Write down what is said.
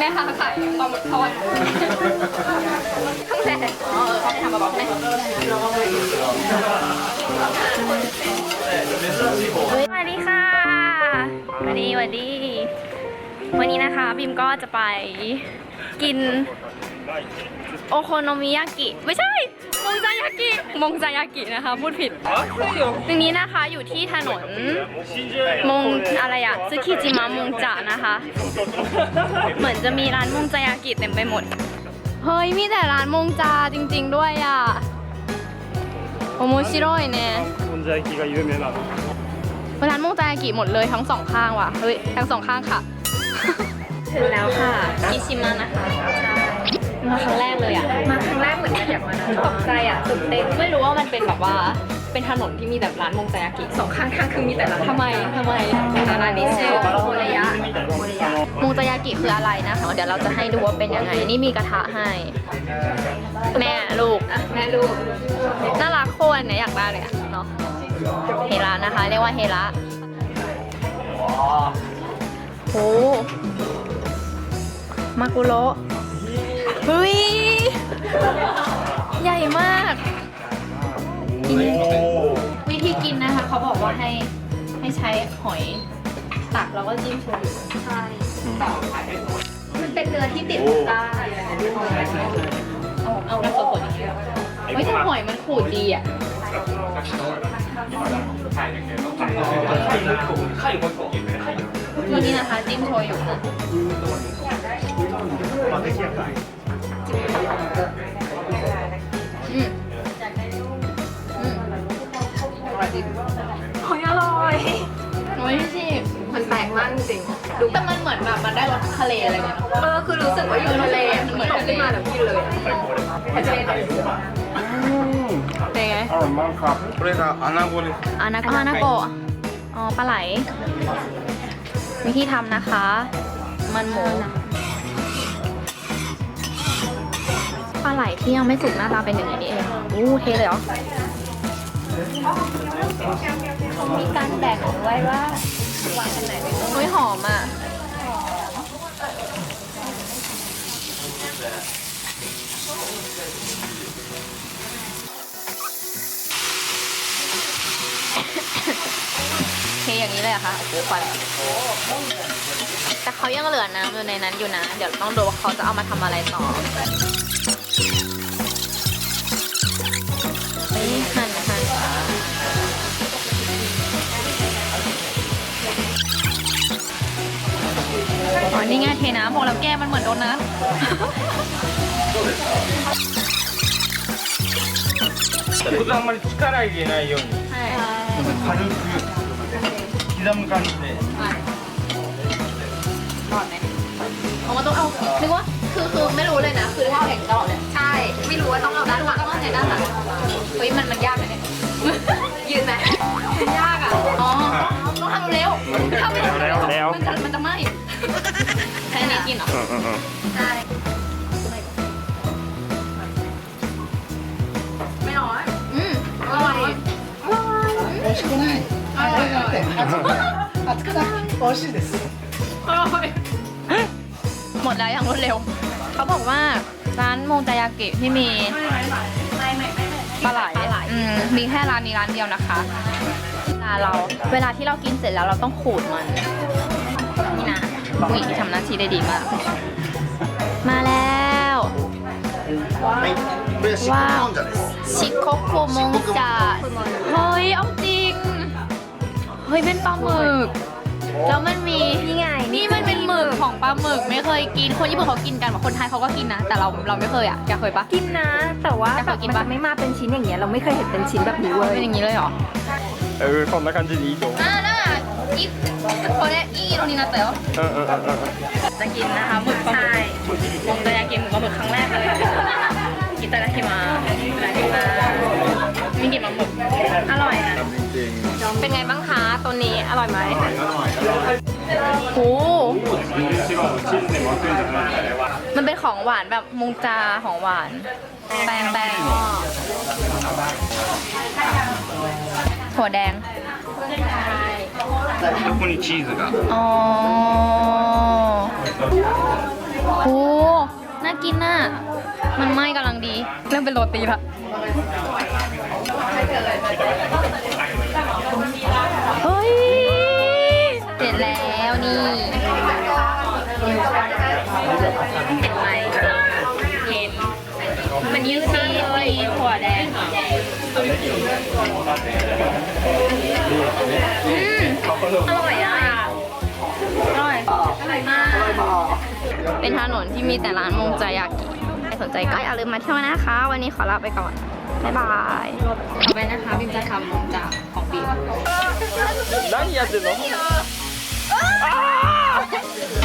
แม่ค้าขายปลาหมึกทอดข้างในอ๋อเขาไม่ทำมาบอกไหมสวัสดีค่ะสวัสดีสวัสดี วันนี้นะคะบิมก็จะไปกิน โอโคโนมิยากิ ไม่ใช่ มงจายากิ มงจายากินะคะ พูดผิด ตรงนี้นะคะอยู่ที่ถนน มงอะไรอะซึคิจิมะมงจะนะคะ เหมือนจะมีร้านมงจายากิเต็มไปหมด เฮ้ย มีแต่ร้านมงจาจริง ๆ ด้วยอะโอโมชิโร่ยเนี่ยร้านมงจายากิหมดเลยทั้งสองข้างว่ะ เฮ้ย ทั้งสองข้างค่ะ ถึงแล้วค่ะคิชิมะนะคะ มาครั้งแรกเลยอะ มาครั้งแรกเหมือนกันอยากมานะตกใจอะตื่นเต้นไม่รู้ว่ามันเป็นแบบว่า เป็นถนนที่มีแต่ร้านมงจากากิสองข้างทางคือมีแต่ร้านทำไมทำไมร้านนี้ชื่อโมระยะโมระยะมงจากากิคืออะไรนะคะเดี๋ยวเราจะให้ดูว่าเป็นยังไง นี่มีกระทะให้ แม่ลูกแม่ลูกน่ารักโคนเนี่ยอยากได้เลยอะเนาะเฮระนะคะ เรียกว่าเฮระโหมากุโระเฮ้ย ใหญ่มาก กิน วิธีกินนะคะ เขาบอกว่าให้ให้ใช้หอยตักแล้วก็จิ้มโชยุใช่มันเป็นเนื้อที่ติดได้เอาเอาน้ำสดๆอย่างนี้เฮ้ยแต่หอยมันขูดดีอะวันนี้นะคะจิ้มโชยุนะ อืออร่อย โอ้ยพี่มันแปลกมากจริงดูแต่มันเหมือนแบบมันได้รสทะเลอะไรเงี้ยเออคือรู้สึกว่าอยู่ทะเลเหมือนตกขึ้นมาแบบพี่เลยเป็นไง อร่อยมากครับเรียกว่าอานาโกเลยอานาโกอานาโกอ๋อ ปลาไหล วิธีทำนะคะ มันหมู ปลาไหลที่ยังไม่สุกหน้าตาเป็นอย่างนี้นี่เองอู้เทเลยเหรอมีการแบ่งไว้ว่าวางอันไหนเฮ้ยหอมอะเทอย่างนี้เลยเหรอะคะโอ้โหควันแต่เขายังเหลือน้ำอยู่ในนั้นอยู่นะ เดี๋ยวต้องดูว่าเขาจะเอามาทำอะไรต่อ นี่หั่นหั่นอ๋อนี่ไงเทน้ำบอกแล้วแก้มันเหมือนโดนน้ ここあんまり力入れないようにำใช่ 軽く刻む感じで รอดไหมเอามาต้องเอานึกว่าคือคือไม่รู้เลยนะ คือถ้าเห็นตลอดเลย ย กินเหรอ うんうんうん ใช่ไม่น้อย อืม อร่อย 美味しくない อร่อยอร่อย 熱くない美味しいです อร่อย หมดแล้วอย่างรวดเร็ว เขาบอกว่าร้านโมงจายากิที่มีปลาไหลอืมมีแค่ร้านนี้ร้านเดียวนะคะเวลาเรา เวลาที่เรากินเสร็จแล้วเราต้องขูดมัน นี่นะ ผู้หญิงที่ทำหน้าที่ได้ดีมาก มาแล้ว はいこれ漆黒もんじゃです ชิโคคุมงจาเฮ้ย เอาจริง เฮ้ย เป็นปลาหมึก แล้วมันมี นี่ไง นี่มันเป็นหมึกของปลาหมึกไม่เคยกิน คนญี่ปุ่นเขากินกันคนไทยเขาก็กินนะ แต่เราเราไม่เคยอ่ะแกเคยปะ กินนะ แต่ว่า แต่ แบ ขอบ กิน มัน ปะ จะไม่มาเป็นชิ้นอย่างเงี้ยเราไม่เคยเห็นเป็นชิ้นแบบนี้เว้ย เป็นอย่างนี้เลยเหรอ うんこんな感じでいいと思う อ่า จิ๊พอแล้วยี่ตรงนี้นะเต๋อจะกินนะคะหมึกปลาหมึกมงตายากินหมึกปลาหมึกครั้งแรกเลยกินตาดาคิมากิตาดาคิมามีกินมาหมึกอร่อยนะเป็นไงบ้างคะตัวนี้อร่อยไหมอร่อยอร่อยโอ้มันเป็นของหวานแบบมงจาของหวานแป้งแป้งถั่วแดง ここにチーズが อ๋อ โอ้น่ากินน่ะ มันไหม้กำลังดี เริ่มเป็นโรตีละ ยืดชีสมีถั่วแดงอืมอร่อยอ่ะ อร่อย อร่อยมาก เป็นถนนที่มีแต่ร้านมงจายากิใครสนใจก็อย่าลืมมาเที่ยวนะคะ วันนี้ขอลาไปก่อน บ๊ายบายต่อไปนะคะบิมจะทำมงจาของบิม 何やってんのあーあっ